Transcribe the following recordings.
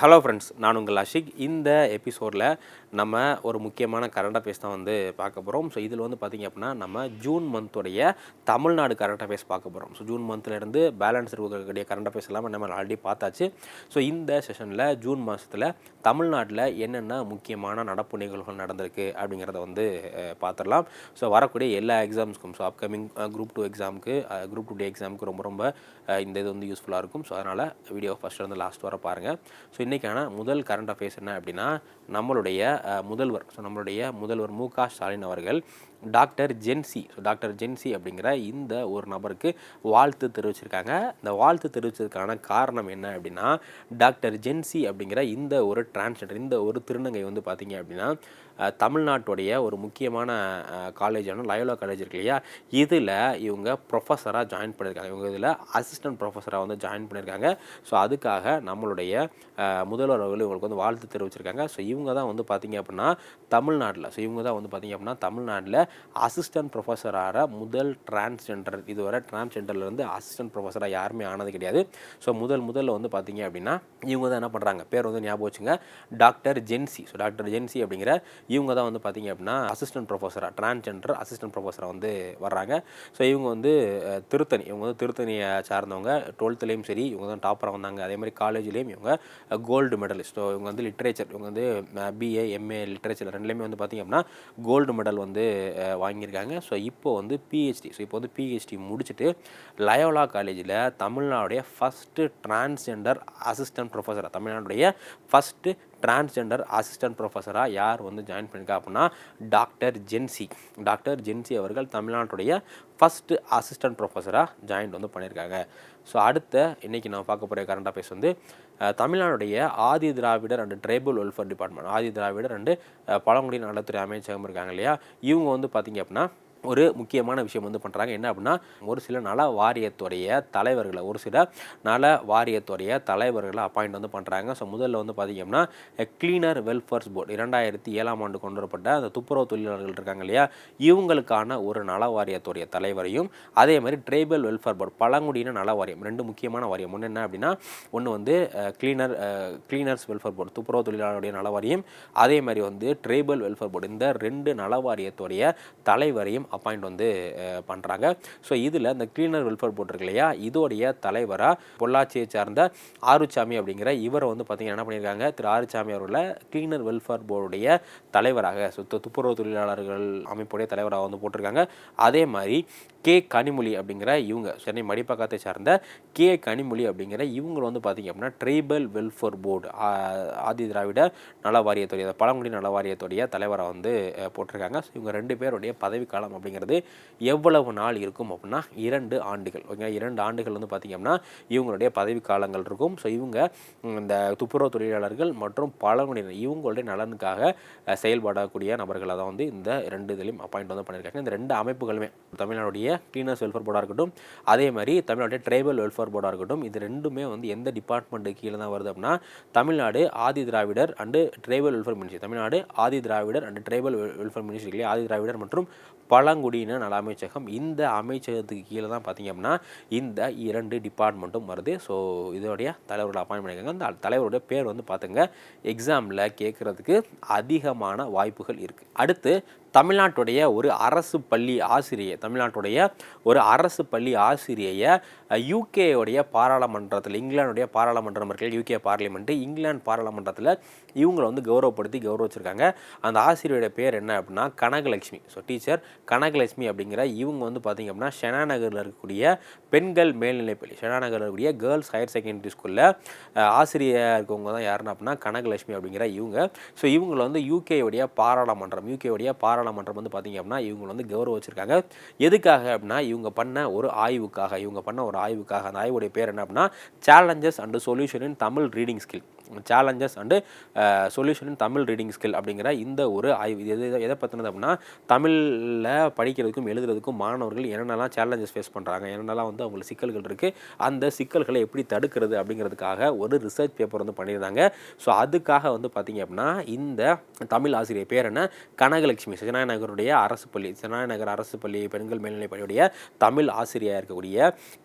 Hello friends நான் உங்கள் அஷிக். இந்த எபிசோடில் நம்ம ஒரு முக்கியமான கரண்ட் அஃபேர்ஸ் தான் வந்து பார்க்க போகிறோம் ஸோ இதில் வந்து பார்த்திங்க அப்படின்னா நம்ம ஜூன் மந்த்துடைய தமிழ்நாடு கரண்ட் அஃபேர்ஸ் பார்க்க போகிறோம் ஸோ ஜூன் மந்த்லேருந்து பேலன்ஸ் இருக்கக்கூடிய கரண்ட் அஃபேர்ஸ் எல்லாமே நம்ம ஆல்ரெடி பார்த்தாச்சு. ஸோ இந்த செஷனில் ஜூன் மாதத்தில் தமிழ்நாட்டில் என்னென்ன முக்கியமான நடப்பு நிகழ்வுகள் நடந்திருக்கு அப்படிங்கிறத வந்து பார்த்துடலாம் ஸோ வரக்கூடிய எல்லா எக்ஸாம்ஸ்க்கும் ஸோ அப்கமிங் குரூப் டூ எக்ஸாமுக்கு குரூப் டூ டே எக்ஸாமுக்கு ரொம்ப ரொம்ப இந்த இது வந்து யூஸ்ஃபுல்லாக இருக்கும். ஸோ அதனால் வீடியோ ஃபஸ்ட்டு இருந்து லாஸ்ட் வர பாருங்கள் ஸோ இன்றைக்கான முதல் கரண்ட் அஃபேர்ஸ் என்ன அப்படின்னா நம்மளுடைய முதல்வர் ஸோ நம்மளுடைய முதல்வர் மு க ஸ்டாலின் அவர்கள் doctor Jency so doctor Jency அப்படிங்கிற இந்த ஒரு நபருக்கு வாழ்த்து தெரிவிச்சிருக்காங்க. இந்த வாழ்த்து தெரிவிச்சதுக்கான காரணம் என்ன அப்படின்னா டாக்டர் ஜென்சி அப்படிங்கிற இந்த ஒரு டிரான்ஸ்ஜெண்டர் இந்த ஒரு திருநங்கை வந்து பார்த்தீங்க அப்படின்னா தமிழ்நாட்டுடைய ஒரு முக்கியமான காலேஜான லயோலா காலேஜ் இருக்கு இல்லையா? இதில் இவங்க ப்ரொஃபஸராக ஜாயின் பண்ணியிருக்காங்க இவங்க இதில் அசிஸ்டன்ட் ப்ரொஃபஸராக வந்து ஜாயின் பண்ணியிருக்காங்க ஸோ அதுக்காக நம்மளுடைய முதல்வர் அவர்கள் இவங்களுக்கு வந்து வாழ்த்து தெரிவிச்சிருக்காங்க. ஸோ இவங்க தான் வந்து பார்த்தீங்க அப்படின்னா தமிழ்நாட்டில். ஸோ இவங்க தான் வந்து பார்த்தீங்க அப்படின்னா தமிழ்நாட்டில் அசிஸ்டன்ட் ப்ரொஃபஸராக முதல் டிரான்ஸ்ஜெண்டர் இதுவரை டிரான்ஸ்ஜெண்டர்லேருந்து அசிஸ்டன்ட் ப்ரொஃபஸராக யாருமே ஆனது கிடையாது. ஸோ முதல் முதல்ல வந்து பார்த்தீங்க அப்படின்னா இவங்க தான் என்ன பண்ணுறாங்க பேர் வந்து ஞாபகம் வச்சுங்க. Doctor Jency. So doctor Jency அப்படிங்கிற இவங்க தான் வந்து பார்த்தீங்க அப்படின்னா அசிஸ்டன்ட் ப்ரொஃபஸராக டிரான்ஸ்ஜெண்டர் அசிஸ்டன்ட் ப்ரொஃபஸராக வந்து வர்றாங்க. ஸோ இவங்க வந்து திருத்தணி. இவங்க வந்து திருத்தணியை சார்ந்தவங்க. டுவெல்த்துலேயும் சரி இவங்க தான் டாப்பராக வந்தாங்க. அதே மாதிரி காலேஜ்லேயும் இவங்க கோல்டு மெடலிஸ்ட் ஸோ இவங்க வந்து லிட்ரேச்சர் இவங்க வந்து பிஏ எம்ஏ லிட்ரேச்சர் ரெண்டுலேயுமே வந்து பார்த்தீங்க அப்படின்னா கோல்டு மெடல் வந்து வாங்கியிருக்காங்க. ஸோ இப்போ வந்து பிஹெச்டி ஸோ இப்போ வந்து பிஹெச்டி முடிச்சுட்டு லயோலா காலேஜில் தமிழ்நாடுடைய ஃபஸ்ட்டு டிரான்ஸ்ஜெண்டர் அசிஸ்டன்ட் ப்ரொஃபஸராக தமிழ்நாடுடைய ஃபஸ்ட்டு டிரான்ஸ்ஜெண்டர் அசிஸ்டன்ட் ப்ரொஃபஸராக யார் வந்து ஜாயின் பண்ணியிருக்கா அப்படின்னா டாக்டர் ஜென்சி டாக்டர் ஜென்சி அவர்கள் தமிழ்நாட்டுடைய ஃபஸ்ட்டு அசிஸ்டன்ட் ப்ரொஃபஸராக ஜாயின் வந்து பண்ணியிருக்காங்க ஸோ அடுத்த இன்றைக்கி நான் பார்க்க போகிற கரண்ட் அஃபேர்ஸ் வந்து தமிழ்நாடுடைய Adi Dravidar and tribal welfare department Adi Dravidar and பழங்குடி நலத்துறை அமைச்சகம் இருக்காங்க இல்லையா? இவங்க வந்து பார்த்திங்க அப்படின்னா ஒரு முக்கியமான விஷயம் வந்து பண்ணுறாங்க என்ன அப்படின்னா ஒரு சில நல வாரியத்துடைய தலைவர்களை ஒரு சில நல வாரியத்துடைய தலைவர்களை அப்பாயிண்ட் வந்து பண்ணுறாங்க ஸோ முதல்ல வந்து பார்த்தீங்கன்னா கிளீனர் வெல்ஃபேர்ஸ் போர்டு இரண்டாயிரத்தி ஏழாம் ஆண்டு கொண்டு வரப்பட்ட அந்த துப்புரவு தொழிலாளர்கள் இருக்காங்க இல்லையா? இவங்களுக்கான ஒரு நல வாரியத்துடைய தலைவரையும் அதே மாதிரி ட்ரைபல் வெல்ஃபேர் போர்டு பழங்குடியின நல வாரியம் ரெண்டு முக்கியமான வாரியம். ஒன்று என்ன அப்படின்னா ஒன்று வந்து கிளீனர் கிளீனர்ஸ் வெல்ஃபேர் போர்டு துப்புரவு தொழிலாளருடைய நல வாரியம். அதே மாதிரி வந்து ட்ரைபல் வெல்ஃபேர் போர்டு இந்த ரெண்டு நல வாரியத்துடைய தலைவரையும் அப்பாயிண்ட் வந்து பண்ணுறாங்க ஸோ இதில் இந்த கிளீனர் வெல்ஃபேர் போர்டு இருக்கு இல்லையா? இதோடைய தலைவராக பொள்ளாச்சியை சார்ந்த ஆறுச்சாமி அப்படிங்கிற இவரை வந்து பார்த்திங்கன்னா என்ன பண்ணியிருக்காங்க திரு ஆறுச்சாமி அவர்களை கிளீனர் வெல்ஃபேர் போர்டுடைய தலைவராக சுத்த துப்புரவு தொழிலாளர்கள் அமைப்புடைய தலைவராக வந்து போட்டிருக்காங்க. அதே மாதிரி கே கனிமொழி அப்படிங்கிற இவங்க சென்னை மடிப்பாக்கத்தை சார்ந்த கே கனிமொழி அப்படிங்கிற இவங்க வந்து பார்த்தீங்க அப்படின்னா tribal welfare board Adi Dravida நல வாரியத்துடைய பழங்குடி நல வாரியத்துடைய தலைவராக வந்து போட்டிருக்காங்க. ஸோ இவங்க ரெண்டு பேருடைய பதவிக்காலம் அப்படிங்கிறது எவ்வளவு நாள் இருக்கும் அப்படின்னா இரண்டு ஆண்டுகள். ஓகே இரண்டு ஆண்டுகள் வந்து பார்த்தீங்க அப்படின்னா இவங்களுடைய பதவி காலங்கள் இருக்கும். ஸோ இவங்க இந்த துப்புரவு தொழிலாளர்கள் மற்றும் பழங்குடியினர் இவங்களுடைய நலனுக்காக செயல்படக்கூடிய நபர்களை தான் வந்து இந்த ரெண்டு இதுலையும் அப்பாயிண்ட் வந்து பண்ணியிருக்காங்க. இந்த ரெண்டு அமைப்புகளுமே தமிழ்நாடுடைய கிளீனர்ஸ் வெல்ஃபேர் போர்டாக இருக்கட்டும் அதே மாதிரி தமிழ்நாடு ட்ரைபல் வெல்ஃபேர் போர்டாக இருக்கட்டும் இது ரெண்டுமே வந்து எந்த டிபார்ட்மெண்ட் கீழே தான் வருது அப்படின்னா Tamil Nadu Adi Dravidar and tribal welfare ministry Tamil Nadu Adi Dravidar and tribal welfare ministry Adi Dravidar மற்றும் பழங்குடியின நல அமைச்சகம். இந்த அமைச்சகத்துக்கு கீழே தான் பார்த்தீங்க அப்படின்னா இந்த இரண்டு டிபார்ட்மெண்ட்டும் வருது. ஸோ இதோடைய தலைவர்கள் அப்பாயின் பண்ணியிருக்காங்க. அந்த தலைவருடைய பேர் வந்து பார்த்துங்க எக்ஸாமில் கேட்குறதுக்கு அதிகமான வாய்ப்புகள் இருக்குது அடுத்து தமிழ்நாட்டுடைய ஒரு அரசு பள்ளி ஆசிரியை தமிழ்நாட்டுடைய ஒரு அரசு பள்ளி ஆசிரியையை யூகேயோடைய பாராளுமன்றத்தில் இங்கிலாந்துடைய பாராளுமன்றம் இருக்கு யூகே பார்லிமெண்ட்டு இங்கிலாந்து பாராளுமன்றத்தில் இவங்களை வந்து கௌரவப்படுத்தி கௌரவிச்சிருக்காங்க. அந்த ஆசிரியருடைய பேர் என்ன அப்படின்னா கனகலட்சுமி. ஸோ டீச்சர் கனகலட்சுமி அப்படிங்கிற இவங்க வந்து பார்த்திங்க அப்படின்னா ஷெனாநகரில் இருக்கக்கூடிய பெண்கள் மேல்நிலைப்பள்ளி ஷெனாநகரில் இருக்கக்கூடிய கேர்ள்ஸ் ஹையர் செகண்டரி ஸ்கூலில் ஆசிரியர் இருக்கவங்க தான் யாருன்னா அப்படின்னா கனகலட்சுமி அப்படிங்கிற இவங்க. ஸோ இவங்களை வந்து யூகேவுடைய பாராளுமன்றம் யூகேவுடைய பாராளுமன்றம் வந்து பார்த்திங்க அப்படின்னா இவங்க வந்து கௌரவிச்சிருக்காங்க. எதுக்காக அப்படின்னா இவங்க பண்ண ஒரு ஆய்வுக்காக இவங்க பண்ண ஒரு ஆய்வுக்காக. அந்த ஆய்வுடைய பேர் என்ன அப்படின்னா challenges and solution in Tamil reading skill challenges and solution in Tamil reading skill அப்படிங்கிற இந்த ஒரு ஆய்வு. எது எதை பற்றினது அப்படின்னா தமிழில் படிக்கிறதுக்கும் எழுதுறதுக்கும் மாணவர்கள் என்னென்னலாம் சேலஞ்சஸ் ஃபேஸ் பண்ணுறாங்க என்னென்னலாம் வந்து அவங்களுக்கு சிக்கல்கள் இருக்குது அந்த சிக்கல்களை எப்படி தடுக்கிறது அப்படிங்கிறதுக்காக ஒரு ரிசர்ச் பேப்பர் வந்து பண்ணியிருந்தாங்க. ஸோ அதுக்காக வந்து பார்த்திங்க அப்படின்னா இந்த தமிழ் ஆசிரியர் பேர் என்ன? கனகலட்சுமி சிவநாய நகருடைய அரசு பள்ளி சிவநாய நகர் அரசு பள்ளி பெண்கள் மேல்நிலைப் பள்ளியுடைய தமிழ் ஆசிரியராக இருக்கக்கூடிய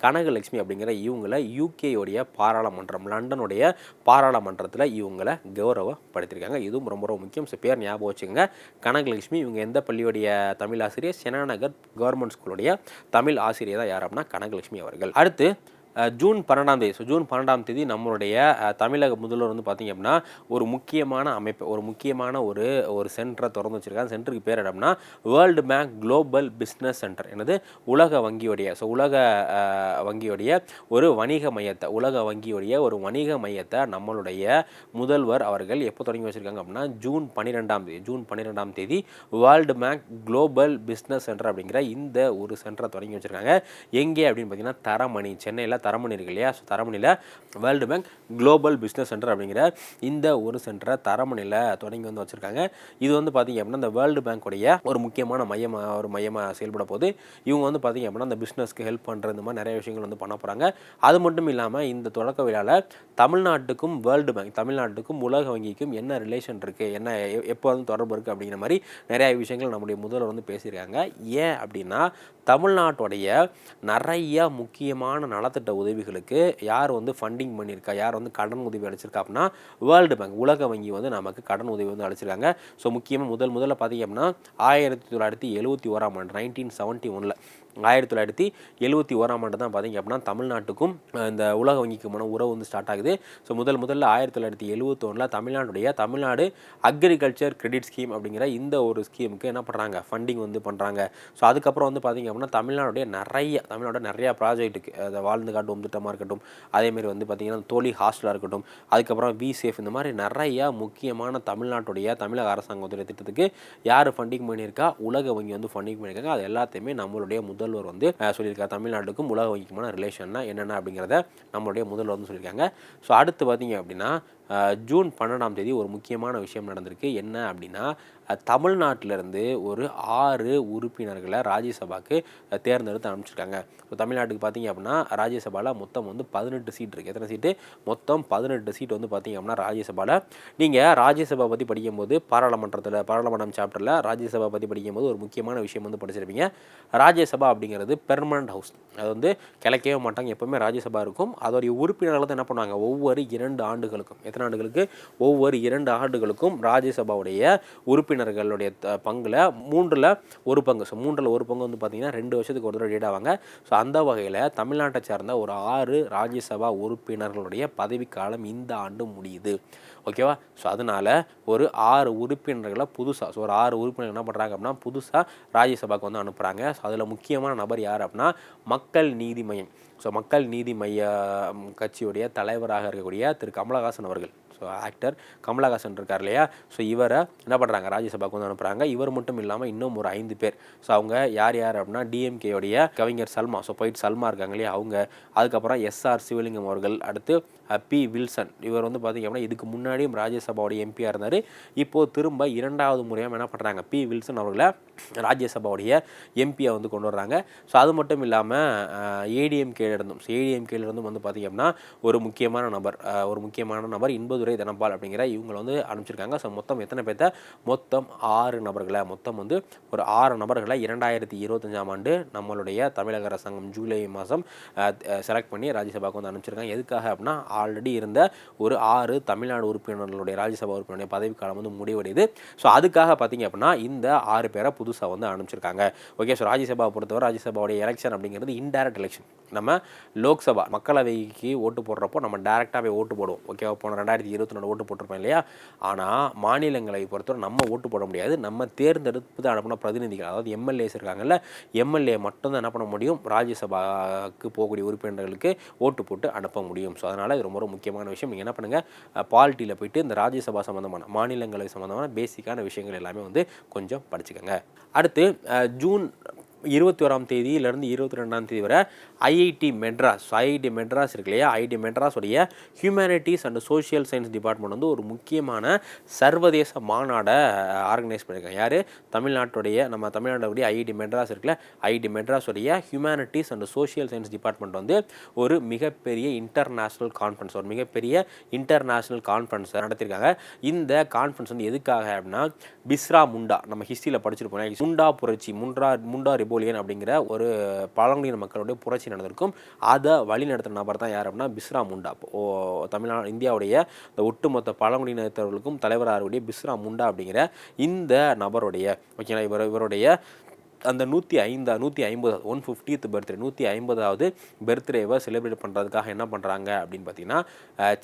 கனகலட்சுமி அப்படிங்கிற இவங்களை யூகேயோடைய பாராளுமன்றம் லண்டனுடைய பாராளுமன்றம் பண்ணுறதுல இவங்களை கௌரவப்படுத்தியிருக்காங்க இதுவும் ரொம்ப ரொம்ப முக்கியம். ஸோ பேர் ஞாபகம் வச்சுக்கோங்க. கனகலட்சுமி இவங்க எந்த பள்ளியுடைய தமிழ் ஆசிரியர்? செனாநகர் கவர்மெண்ட் ஸ்கூலுடைய தமிழ் ஆசிரியர் தான் யார் அப்படின்னா கனகலட்சுமி அவர்கள். அடுத்து ஜூன் பன்னெண்டாம் தேதி ஸோ ஜூன் பன்னெண்டாம் தேதி நம்மளுடைய தமிழக முதல்வர் வந்து பார்த்திங்க அப்படின்னா ஒரு முக்கியமான அமைப்பு ஒரு முக்கியமான ஒரு ஒரு சென்டரை திறந்து வச்சுருக்காங்க சென்டருக்கு பேர் இடம்னா world bank global business centre என்னது? உலக வங்கியுடைய ஸோ உலக வங்கியுடைய ஒரு வணிக மையத்தை உலக வங்கியுடைய ஒரு வணிக மையத்தை நம்மளுடைய முதல்வர் அவர்கள் எப்போ தொடங்கி வச்சுருக்காங்க அப்படின்னா ஜூன் பன்னிரெண்டாம் தேதி ஜூன் பன்னிரெண்டாம் தேதி world bank global business centre அப்படிங்கிற இந்த ஒரு சென்டரை தொடங்கி வச்சுருக்காங்க. எங்கே அப்படின்னு பார்த்தீங்கன்னா தரமணி சென்னையில் தரமணி இருக்கு இல்லையா so தரமணியில் world bank global business centre அப்படிங்கிற இந்த ஒரு சென்டரை தரமணியில் தொடங்கி வந்து வச்சுருக்காங்க. இது வந்து பார்த்தீங்க அப்படின்னா இந்த வேர்ல்டு பேங்க்குடைய ஒரு முக்கியமான மையமாக ஒரு மையமாக செயல்பட போது இவங்க வந்து பார்த்தீங்க அப்படின்னா அந்த பிஸ்னஸ்க்கு ஹெல்ப் பண்ணுற இந்த மாதிரி நிறைய விஷயங்கள் வந்து பண்ண போகிறாங்க அது மட்டும் இல்லாமல் இந்த தொடக்க விழாவில் தமிழ்நாட்டுக்கும் வேர்ல்டு பேங்க் தமிழ்நாட்டுக்கும் உலக வங்கிக்கும் என்ன ரிலேஷன் இருக்குது என்ன எ- எப்போ வந்து தொடர்பு இருக்குது அப்படிங்கிற மாதிரி நிறைய விஷயங்கள் நம்முடைய முதல்வர் வந்து பேசியிருக்காங்க. ஏன் அப்படின்னா தமிழ்நாட்டுடைய நிறைய முக்கியமான நலத்திட்ட உதவிகளுக்கு யார் வந்து ஃபண்டிங் பண்ணியிருக்கா யார் வந்து கடன் உதவி அளிச்சிருக்கா அப்படின்னா வேர்ல்டு பேங்க் உலக வங்கி வந்து நமக்கு கடன் உதவி வந்து அளிச்சிருக்காங்க. ஸோ முக்கியமாக முதல் முதல்ல பார்த்தீங்க அப்படின்னா ஆயிரத்தி தொள்ளாயிரத்தி எழுபத்தி ஓராம் ஆண்டு நைன்டீன் செவன்ட்டி ஒனில் ஆயிரத்தி தொள்ளாயிரத்தி எழுபத்தி ஓராம் ஆண்டு தான் பார்த்தீங்க அப்படின்னா தமிழ்நாட்டுக்கும் இந்த உலக வங்கிக்குமான உறவு வந்து ஸ்டார்ட் ஆகுது. ஸோ முதல் முதல்ல ஆயிரத்தி தொள்ளாயிரத்தி எழுபத்தொன்னில் தமிழ்நாடுடைய தமிழ்நாடு அக்ரிகல்ச்சர் கிரெடிட் ஸ்கீம் அப்படிங்கிற இந்த ஒரு ஸ்கீமுக்கு என்ன பண்ணுறாங்க ஃபண்டிங் வந்து பண்ணுறாங்க ஸோ அதுக்கப்புறம் வந்து பார்த்திங்க அப்படின்னா தமிழ்நாடுடைய நிறைய தமிழ்நாடு நிறைய ப்ராஜெக்ட்டுக்கு அதை வாழ்ந்து காட்டும் திட்டமாக இருக்கட்டும் அதேமாரி வந்து பார்த்திங்கன்னா தோழி ஹாஸ்டலாக இருக்கட்டும் அதுக்கப்புறம் வி சேஃப் இந்த மாதிரி நிறையா முக்கியமான தமிழ்நாட்டுடைய தமிழக அரசாங்கத்துடைய திட்டத்துக்கு யார் ஃபண்டிங் பண்ணியிருக்கா? உலக வங்கி வந்து ஃபண்டிங் பண்ணியிருக்காங்க. அது எல்லாத்தையுமே நம்மளுடைய முதல்வர் வந்து சொல்லியிருக்காரு. தமிழ்நாட்டுக்கும் உலக வங்கிக்குமான ரிலேஷன்னா என்னென்ன அப்படிங்கிறத நம்மளுடைய முதல்வர் வந்து சொல்லியிருக்காங்க. ஸோ அடுத்து பார்த்தீங்க அப்படின்னா ஜூன் பன்னெண்டாம் தேதி ஒரு முக்கியமான விஷயம் நடந்திருக்கு. என்ன அப்படின்னா தமிழ்நாட்டிலேருந்து ஒரு ஆறு உறுப்பினர்களை ராஜ்யசபாக்கு தேர்ந்தெடுத்து அனுப்பிச்சிருக்காங்க. இப்போ தமிழ்நாட்டுக்கு பார்த்தீங்க அப்படின்னா ராஜ்யசபாவில் மொத்தம் வந்து பதினெட்டு சீட் இருக்குது எத்தனை சீட்டு? மொத்தம் பதினெட்டு சீட் வந்து பார்த்தீங்க அப்படின்னா ராஜ்யசபாவில் நீங்கள் ராஜ்யசபா பற்றி படிக்கும்போது பாராளுமன்றத்தில் பாராளுமன்றம் சாப்டரில் ராஜ்யசபா பற்றி படிக்கும்போது ஒரு முக்கியமான விஷயம் வந்து படிச்சிருப்பீங்க. ராஜ்யசபா அப்படிங்கிறது பெர்மனண்ட் ஹவுஸ் அது வந்து கிழக்கவே மாட்டாங்க. எப்போவுமே ராஜ்யசபா இருக்கும். அதோடைய உறுப்பினர்கள் தான் என்ன பண்ணுவாங்க? ஒவ்வொரு இரண்டு ஆண்டுகளுக்கும் எத்தனை ஆண்டுகளுக்கு? ஒவ்வொரு இரண்டு ஆண்டுகளுக்கும் ராஜ்யசபாவுடைய உறுப்பினர்களுடைய பங்கில் பங்குல மூன்றில் ஒரு பங்கு. ஸோ மூன்றில் ஒரு பங்கு வந்து பார்த்திங்கன்னா ரெண்டு வருஷத்துக்கு ஒரு தடவை ஆவாங்க. ஸோ அந்த வகையில் தமிழ்நாட்டை சார்ந்த ஒரு ஆறு ராஜ்யசபா உறுப்பினர்களுடைய பதவிக்காலம் இந்த ஆண்டு முடியுது. ஓகேவா ஸோ அதனால ஒரு ஆறு உறுப்பினர்களை புதுசாக ஸோ ஒரு ஆறு உறுப்பினர்கள் என்ன பண்ணுறாங்க அப்படின்னா புதுசாக ராஜ்யசபாவுக்கு வந்து அனுப்புகிறாங்க ஸோ அதில் முக்கியமான நபர் யார் அப்படின்னா மக்கள் நீதி மையம். ஸோ மக்கள் நீதி மைய கட்சியுடைய தலைவராக இருக்கக்கூடிய திரு. கமலஹாசன் அவர்கள். ஆக்டர் கமலஹாசன் இருக்கார் இல்லையா? ஸோ இவரை என்ன பண்ணுறாங்க ராஜ்யசபாவுக்கு வந்து அனுப்புகிறாங்க இவர் மட்டும் இல்லாமல் இன்னும் ஒரு ஐந்து பேர். ஸோ அவங்க யார் யார் அப்படின்னா டிஎம்கேயோடைய கவிஞர் சல்மா. ஸோ போயிட்டு சல்மா இருக்காங்க இல்லையா? அவங்க. அதுக்கப்புறம் எஸ்ஆர் சிவலிங்கம் அவர்கள் அடுத்து பி வில்சன் இவர் வந்து பார்த்திங்க அப்படின்னா இதுக்கு முன்னாடியும் ராஜ்யசபாவுடைய எம்பியாக இருந்தார். இப்போது திரும்ப இரண்டாவது முறையாக என்ன பண்ணுறாங்க பி வில்சன் அவர்களை ராஜ்யசபாவுடைய எம்பியை வந்து கொண்டு வர்றாங்க. ஸோ அது மட்டும் இல்லாமல் ஏடிஎம்கேல இருந்தும் ஸோ ஏடிஎம்கேல இருந்தும் வந்து பார்த்திங்க அப்படின்னா ஒரு முக்கியமான நபர் ஒரு முக்கியமான நபர் இன்பதுரை தனபால் அப்படிங்கிற இவங்களை வந்து அனுப்பிச்சிருக்காங்க. ஸோ மொத்தம் எத்தனை பேர்த்த? மொத்தம் ஆறு நபர்களை. மொத்தம் வந்து ஒரு ஆறு நபர்களை இரண்டாயிரத்தி இருபத்தஞ்சாம் ஆண்டு நம்மளுடைய தமிழக அரசாங்கம் ஜூலை மாதம் செலக்ட் பண்ணி ராஜ்யசபாவுக்கு வந்து அனுப்பிச்சிருக்காங்க. எதுக்காக அப்படின்னா ஆல்ரெடி இருந்த ஒரு ஆறு தமிழ்நாடு உறுப்பினர்களுடைய ராஜ்யசபா உறுப்பினருடைய பதவிக்காலம் வந்து முடிவடையுது. ஸோ அதுக்காக பார்த்தீங்க அப்படின்னா இந்த ஆறு பேரை புதுசாக வந்து அனுப்பிச்சிருக்காங்க. ஓகே ஸோ ராஜ்யசபாவை பொறுத்தவரை ராஜ்யசபாவுடைய எலெக்ஷன் அப்படிங்கிறது இன்டைரக்ட் எலெக்ஷன் நம்ம லோக்சபா மக்களவைக்கு ஓட்டு போடுறப்போ நம்ம டேரெக்டாகவே ஓட்டு போடுவோம். ஓகே போன ரெண்டாயிரத்தி இருபத்தி ஓட்டு போட்டிருப்போம் இல்லையா? ஆனால் மாநிலங்களை பொறுத்தவரை நம்ம ஓட்டு போட முடியாது. நம்ம தேர்ந்தெடுத்து அனுப்பின பிரதிநிதிகள் அதாவது எம்எல்ஏஸ் இருக்காங்கல்ல எம்எல்ஏ மட்டும்தான் என்ன பண்ண முடியும்? ராஜ்யசபாவுக்கு போகக்கூடிய உறுப்பினர்களுக்கு ஓட்டு போட்டு அனுப்ப முடியும். ஸோ அதனால் இது ரொம்ப ரொம்ப முக்கியமான விஷயம். நீங்கள் என்ன பண்ணுங்கள் பாலிட்டியில் போயிட்டு இந்த ராஜ்யசபா சம்மந்தமான மாநிலங்களை சம்மந்தமான பேசிக்கான விஷயங்கள் எல்லாமே வந்து கொஞ்சம் படிச்சுக்கோங்க. அடுத்து ஜூன் இருபத்தி ஓராம் தேதியிலேருந்து இருபத்தி ரெண்டாம் தேதி வரை ஐஐடி மெட்ராஸ் ஐஐடி மெட்ராஸ் இருக்கு இல்லையா? IIT மெட்ராஸுடைய humanities and social science department வந்து ஒரு முக்கியமான சர்வதேச மாநாடை ஆர்கனைஸ் பண்ணியிருக்காங்க. யார்? தமிழ்நாட்டுடைய நம்ம தமிழ்நாட்டுடைய ஐஐடி மெட்ராஸ் இருக்குல்ல IIT மெட்ராஸுடைய humanities and social science department வந்து ஒரு மிகப்பெரிய இன்டர்நேஷ்னல் கான்ஃபரன்ஸ் ஒரு மிகப்பெரிய இன்டர்நேஷ்னல் கான்ஃபரன்ஸ் நடத்தியிருக்காங்க. இந்த கான்ஃபரன்ஸ் வந்து எதுக்காக அப்படின்னா பிஸ்ரா முண்டா நம்ம ஹிஸ்ட்ரியில் படிச்சிருப்போம் முண்டா புரட்சி முண்டா முண்டா போலியன் அப்படிங்கிற ஒரு பழங்குடியின மக்களுடைய புரட்சி நடந்திருக்கும். அதை வழி நடத்துகிற நபர் தான் யார் அப்படின்னா பிஸ்ரா முண்டா. ஓ தமிழ்நாடு இந்தியாவுடைய இந்த ஒட்டுமொத்த பழங்குடியினத்தவர்களுக்கும் தலைவராகக்கூடிய பிஸ்ரா முண்டா அப்படிங்கிற இந்த நபருடைய ஓகேங்களா இவர் இவருடைய அந்த நூற்றி ஐந்தா நூற்றி ஐம்பது ஒன் ஃபிஃப்டித் பர்த்டே நூற்றி ஐம்பதாவது பர்த்டேவை செலிப்ரேட் பண்ணுறதுக்காக என்ன பண்ணுறாங்க அப்படின்னு பார்த்தீங்கன்னா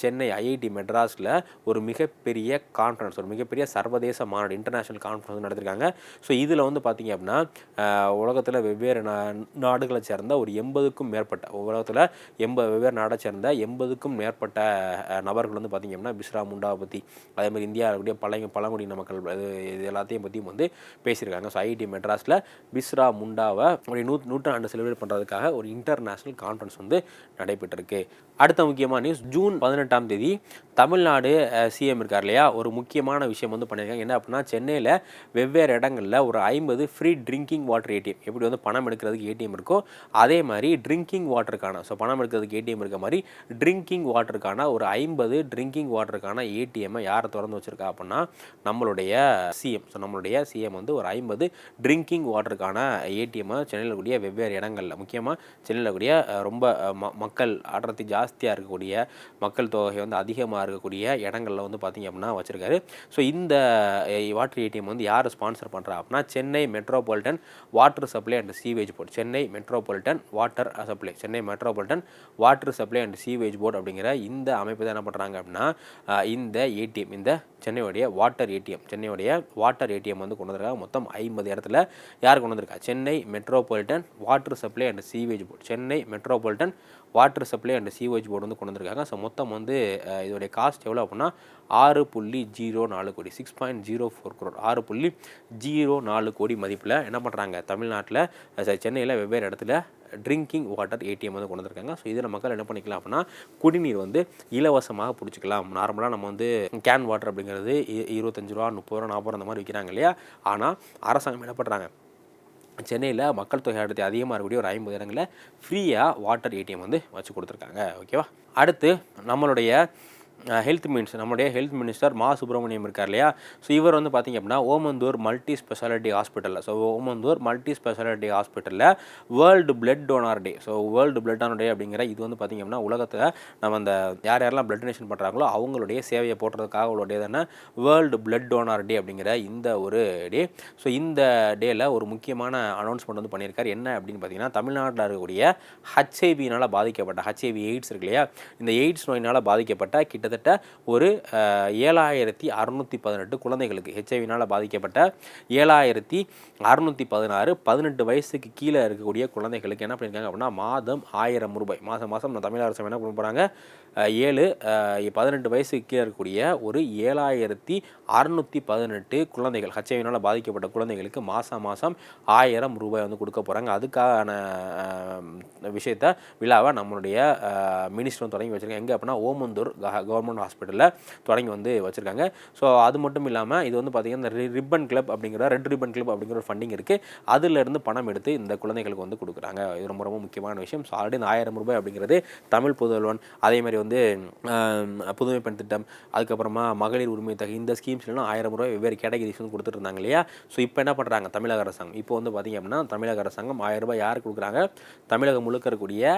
சென்னை ஐஐடி மெட்ராஸில் ஒரு மிகப்பெரிய கான்ஃபரன்ஸ் ஒரு மிகப்பெரிய சர்வதேச மாநாடு இன்டர்நேஷ்னல் கான்ஃபரன்ஸ் நடத்திருக்காங்க. ஸோ இதில் வந்து பார்த்திங்க அப்படின்னா உலகத்தில் வெவ்வேறு நாடுகளை சேர்ந்த ஒரு எண்பதுக்கும் மேற்பட்ட உலகத்தில் எண்பது வெவ்வேறு நாடை சேர்ந்த எண்பதுக்கும் மேற்பட்ட நபர்கள் வந்து பார்த்திங்க அப்படின்னா பிஸ்ரா முண்டாவை பற்றி அதேமாதிரி இந்தியாவுடைய பழைய பழங்குடியின மக்கள் இது எல்லாத்தையும் பற்றியும் வந்து பேசியிருக்காங்க. ஸோ ஐஐடி மெட்ராஸில் பிஸ்ரா முண்டாவை ஒரு நூ நூற்றாண்டு செலிப்ரேட் பண்ணுறதுக்காக ஒரு இன்டர்நேஷ்னல் கான்ஃபரன்ஸ் வந்து நடைபெற்றிருக்கு. அடுத்த முக்கியமான நியூஸ் ஜூன் பதினெட்டாம் தேதி தமிழ்நாடு சிஎம் இருக்கார் இல்லையா? ஒரு முக்கியமான விஷயம் வந்து பண்ணியிருக்காங்க. என்ன அப்படின்னா சென்னையில் வெவ்வேறு இடங்களில் ஒரு ஐம்பது ஃப்ரீ ட்ரிங்கிங் வாட்டர் ஏடிஎம் எப்படி வந்து பணம் எடுக்கிறதுக்கு ஏடிஎம் இருக்கோ அதே மாதிரி ட்ரிங்கிங் வாட்டருக்கான ஸோ பணம் எடுக்கிறதுக்கு ஏடிஎம் இருக்க மாதிரி ட்ரிங்கிங் வாட்டருக்கான ஒரு ஐம்பது ட்ரிங்கிங் வாட்டருக்கான ஏடிஎம்மை யாரை திறந்து வச்சுருக்கா அப்படின்னா நம்மளுடைய சிஎம் ஸோ நம்மளுடைய சிஎம் வந்து ஒரு ஐம்பது ட்ரிங்கிங் வாட்டருக்கான ஏடிஎம்மை சென்னையில் கூடிய வெவ்வேறு இடங்களில். முக்கியமாக சென்னையில் கூடிய ரொம்ப மக்கள் அடர்த்தி ஜாஸ்தியாக இருக்கக்கூடிய மக்கள் தொகை வந்து அதிகமாக இருக்கக்கூடிய இடங்களில் வந்து பார்த்திங்க அப்படின்னா வச்சுருக்காரு. ஸோ இந்த வாட்டர் ஏடிஎம் வந்து யார் ஸ்பான்சர் பண்ணுறா அப்படின்னா Chennai metropolitan water supply and sewage board Chennai metropolitan water supply Chennai metropolitan water supply and sewage board அப்படிங்கிற இந்த அமைப்பு தான் என்ன பண்ணுறாங்க அப்படின்னா இந்த ஏடிஎம் இந்த சென்னையுடைய வாட்டர் ஏடிஎம் சென்னையுடைய வாட்டர் ஏடிஎம் வந்து கொண்டு வந்திருக்காங்க. மொத்தம் ஐம்பது இடத்துல யார் கொண்டு வந்திருக்கா? Chennai metropolitan water supply and sewage board Chennai metropolitan water supply and sewage board வந்து கொண்டு வந்திருக்காங்க. ஸோ மொத்தம் வந்து இதோடைய காஸ்ட் எவ்வளோ அப்படின்னா ஆறு புள்ளி ஜீரோ நாலு கோடி six point zero four crore ஆறு புள்ளி ஜீரோ நாலு கோடி மதிப்பில் என்ன பண்ணுறாங்க தமிழ்நாட்டில் சென்னையில் வெவ்வேறு இடத்துல ட்ரிங்கிங் வாட்டர் ஏடிஎம் வந்து கொண்டு வந்திருக்காங்க. ஸோ இதில் மக்கள் என்ன பண்ணிக்கலாம் அப்படின்னா குடிநீர் வந்து இலவசமாக பிடிச்சிக்கலாம். நார்மலாக நம்ம வந்து கேன் வாட்டர் அப்படிங்கிறது இருபத்தஞ்சு ரூபா முப்பது ரூபா நாற்பது ரூபா அந்த மாதிரி விற்கிறாங்க இல்லையா? ஆனால் அரசாங்கம் என்ன பண்ணுறாங்க சென்னையில் மக்கள் தொகை அடர்த்தி அதிகமாக இருக்கக்கூடிய ஒரு ஐம்பது இடங்களில் ஃப்ரீயாக வாட்டர் ஏடிஎம் வந்து வச்சு கொடுத்துருக்காங்க. ஓகேவா அடுத்து நம்மளுடைய ஹெல்த் மினிஸ்டர் நம்முடைய ஹெல்த் மினிஸ்டர் மா சுப்பிரமணியம் இருக்கார் இல்லையா? ஸோ இவர் வந்து பார்த்திங்க அப்படின்னா ஓமந்தூர் மல்டி ஸ்பெஷாலிட்டி ஹாஸ்பிட்டலில் ஸோ ஓமந்தூர் மல்டி ஸ்பெஷாலிட்டி ஹாஸ்பிட்டலில் world blood donor day so world blood donor day அப்படிங்கிற இது வந்து பார்த்திங்க அப்படின்னா உலகத்தில் நம்ம அந்த யார் யாரெல்லாம் பிளட் டொனேஷன் பண்ணுறாங்களோ அவங்களுடைய சேவையை போடுறதுக்காக உள்ள தானே வேர்ல்டு பிளட் டோனார் டே அப்படிங்கிற இந்த ஒரு டே ஸோ இந்த டேயில் ஒரு முக்கியமான அனௌன்ஸ்மெண்ட் வந்து பண்ணியிருக்காரு. என்ன அப்படின்னு பார்த்தீங்கன்னா தமிழ்நாட்டில் இருக்கக்கூடிய ஹச்ஐவினால் பாதிக்கப்பட்ட ஹச்ஐவி எய்ட்ஸ் இருக்கு இல்லையா? இந்த எய்ட்ஸ் நோயினால் பாதிக்கப்பட்ட கிட்டத்தட்ட கிட்டத்தட்ட ஒரு ஏழாயிரத்தி அறுநூற்றி பதினெட்டு குழந்தைகளுக்கு ஹெச்ஐவினால் பாதிக்கப்பட்ட ஏழாயிரத்தி அறுநூற்றி பதினாறு பதினெட்டு வயசுக்கு கீழே இருக்கக்கூடிய குழந்தைகளுக்கு என்ன பண்ணியிருக்காங்க அப்படின்னா மாதம் ஆயிரம் ரூபாய். மாதம் மாதம் நம்ம தமிழ் அரசு என்ன பண்ண போகிறாங்க ஏழு பதினெட்டு வயசுக்கு கீழே இருக்கக்கூடிய ஒரு ஏழாயிரத்தி அறுநூற்றி பதினெட்டு குழந்தைகள் ஹச்ஐவினால் பாதிக்கப்பட்ட குழந்தைகளுக்கு மாதம் மாதம் ஆயிரம் ரூபாய் வந்து கொடுக்க போகிறாங்க அதுக்கான விஷயத்த விழாவை நம்மளுடைய மினிஸ்டரும் தொடங்கி வச்சுருக்காங்க. எங்கே அப்படின்னா ஓமந்தூர் கவர்மெண்ட் ஹாஸ்பிட்டலில் தொடங்கி வந்து வச்சுருக்காங்க. ஸோ அது மட்டும் இல்லாமல் இது வந்து பார்த்திங்கன்னா இந்த ரிப்பன் கிளப் அப்படிங்கிற ரெட் ரிப்பன் கிளப் அப்படிங்கிற ஒரு ஃபண்டிங் இருக்குது அதிலிருந்து பணம் எடுத்து இந்த குழந்தைகளுக்கு வந்து கொடுக்குறாங்க. இது ரொம்ப ரொம்ப முக்கியமான விஷயம். ஸோ ஆல்ரெடி இந்த ஆயிரம் ரூபாய் அப்படிங்கிறது தமிழ் புதல்வன் அதேமாதிரி வந்து புதுமை பெண் திட்டம் அதுக்கப்புறமா மகளிர் உரிமை தகை இந்த ஸ்கீம்ஸ்லாம் ஆயிரம் ரூபாய் வெவ்வேறு கேட்டகரிஸ் வந்து கொடுத்துட்டு இருந்தாங்க இல்லையா? ஸோ இப்போ என்ன பண்ணுறாங்க தமிழக அரசாங்கம். இப்போ வந்து பார்த்திங்க அப்படின்னா தமிழக அரசாங்கம் ஆயிரம் ரூபாய் யார் கொடுக்குறாங்க? தமிழகம் முழுக்க இருக்கக்கூடிய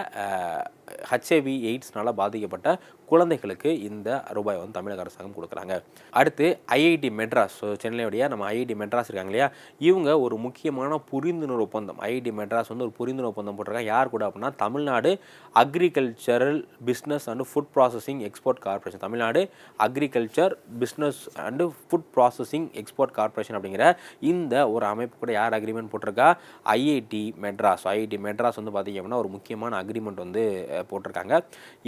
ஹச்ஐவி எய்ட்ஸ்னால் பாதிக்கப்பட்ட குழந்தைகளுக்கு இந்த ரூபாய் வந்து தமிழக அரசாங்கம் கொடுக்குறாங்க. அடுத்து ஐஐடி மெட்ராஸ். ஸோ சென்னையுடைய நம்ம ஐஐடி மெட்ராஸ் இருக்காங்க இல்லையா? இவங்க ஒரு முக்கியமான புரிந்துணர்வு ஒப்பந்தம். ஐஐடி மெட்ராஸ் வந்து ஒரு புரிந்துணர்வு ஒப்பந்தம் போட்டிருக்காங்க. யார் கூட அப்படின்னா Tamil Nadu agricultural business and food food processing export corporation Tamil Nadu agriculture business and food processing export corporation அப்படிங்கிற இந்த ஒரு அமைப்பு கூட யார் அக்ரிமெண்ட் போட்டிருக்கா? ஐஐடி மெட்ராஸ் ஐஐடி மெட்ராஸ் வந்து பார்த்திங்க அப்படின்னா ஒரு முக்கியமான அக்ரிமெண்ட் வந்து போட்டிருக்காங்க.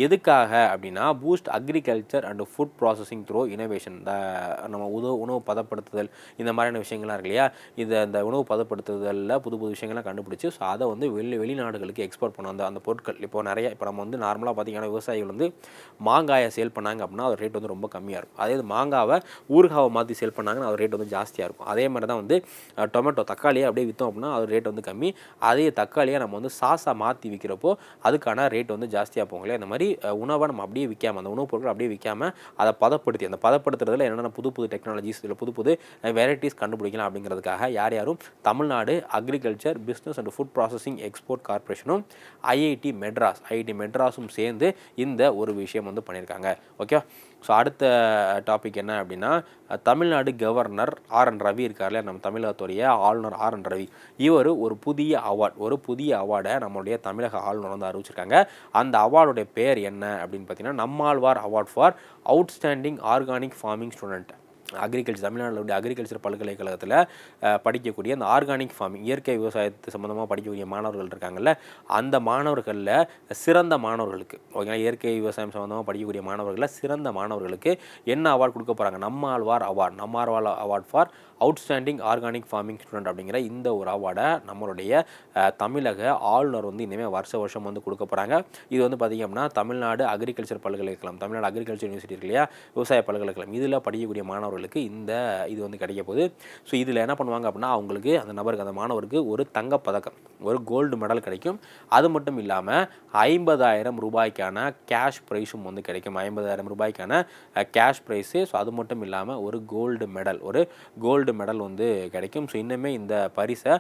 எதுக்காக அப்படின்னா boost agriculture and food processing through innovation இந்த நம்ம உதவு உணவு பதப்படுத்துதல் இந்த மாதிரியான விஷயங்கள்லாம் இருக்கு இல்லையா? இதை இந்த உணவு பதப்படுத்துதலில் புது புது விஷயங்கள்லாம் கண்டுபிடிச்சி ஸோ அதை வந்து வெளி வெளிநாடுகளுக்கு எக்ஸ்போர்ட் பண்ண அந்த அந்த பொருட்கள். இப்போ நிறைய இப்போ நம்ம வந்து நார்மலாக பார்த்திங்கன்னா விவசாயிகள் வந்து மாங்காயை சேல் பண்ணாங்க அப்படின்னா அதோட ரேட் வந்து ரொம்ப கம்மியாக இருக்கும். அதே இது மாங்காவை ஊறுகாவை மாற்றி சேல் பண்ணாங்கன்னா அதோட ரேட் வந்து ஜாஸ்தியாக இருக்கும். அதே மாதிரி தான் வந்து டொமேட்டோ தக்காளியை அப்படியே விற்றோம் அப்படின்னா அதோட ரேட் வந்து கம்மி. அதே தக்காளியை நம்ம வந்து சாஸாக மாற்றி விற்கிறப்போ அதுக்கான ரேட் வந்து ஜாஸ்தியாக போங்களே இந்த மாதிரி உணவை நம்ம அப்படியே விற்காம அந்த உணவுப் பொருட்கள் அப்படியே விற்காம அதை பதப்படுத்தி அந்த பதப்படுத்துறதுல என்னென்ன புது புது டெக்னாலஜிஸ் இல்லை புது புது வெரைட்டிஸ் கண்டுபிடிக்கலாம் அப்படிங்கிறதுக்காக யார் யாரும் Tamil Nadu agriculture business and food processing export கார்பரேஷனும் IIT Madras IIT மெட்ராஸும் சேர்ந்து இந்த ஒரு விஷயம் வந்து பண்ணியிருக்காங்க. ஓகே ஸோ அடுத்த டாபிக் என்ன அப்படின்னா Tamil Nadu governor R N Ravi இருக்கார்லையா நம்ம தமிழகத்துடைய ஆளுநர் ஆர் என் ரவி இவர் ஒரு புதிய அவார்ட் ஒரு புதிய அவார்டை நம்மளுடைய தமிழக ஆளுநர் வந்து அறிவிச்சிருக்காங்க. அந்த அவார்டுடைய பேர் என்ன அப்படின்னு பார்த்தீங்கன்னா Nammalvar award for outstanding organic farming student agriculture தமிழ்நாடுடைய agriculture பல்கலைக்கழகத்தில் படிக்கக்கூடிய அந்த ஆர்கானிக் ஃபார்மிங் இயற்கை விவசாயத்து சம்மந்தமாக படிக்கக்கூடிய மாணவர்கள் இருக்காங்கல்ல அந்த மாணவர்களில் சிறந்த மாணவர்களுக்கு ஓகேங்களா இயற்கை விவசாயம் சம்மந்தமாக படிக்கக்கூடிய மாணவர்களில் சிறந்த மாணவர்களுக்கு என்ன அவார்டு கொடுக்க போகிறாங்க Nammalvar award Nammalvar award for outstanding organic farming student அப்படிங்கிற இந்த ஒரு அவார்டை நம்மளுடைய தமிழக ஆளுநர் வந்து இனிமேல் வருஷ வருஷம் வந்து கொடுக்க போகிறாங்க இது வந்து பார்த்திங்க அப்படின்னா தமிழ்நாடு அக்ரிகல்ச்சர் பல்கலைக்கழகம் தமிழ்நாடு அக்ரிகல்ச்சர் யூனிவர்சிட்டி இருக்கு இல்லையா? விவசாய பல்கலைக்கழகம். இதில் படிக்கக்கூடிய மாணவர்களுக்கு இந்த இது வந்து கிடைக்க போகுது. ஸோ இதில் என்ன பண்ணுவாங்க அப்படின்னா அவங்களுக்கு அந்த நபருக்கு அந்த மாணவருக்கு ஒரு தங்கப்பதக்கம் ஒரு கோல்டு மெடல் கிடைக்கும். அது மட்டும் இல்லாமல் ஐம்பதாயிரம் ரூபாய்க்கான கேஷ் ப்ரைஸும் வந்து கிடைக்கும். ஐம்பதாயிரம் ரூபாய்க்கான கேஷ் ப்ரைஸு ஸோ அது மட்டும் இல்லாமல் ஒரு கோல்டு மெடல் ஒரு கோல்டு கோல்டு மெடல் வந்து கிடைக்கும். ஸோ இன்னுமே இந்த பரிசை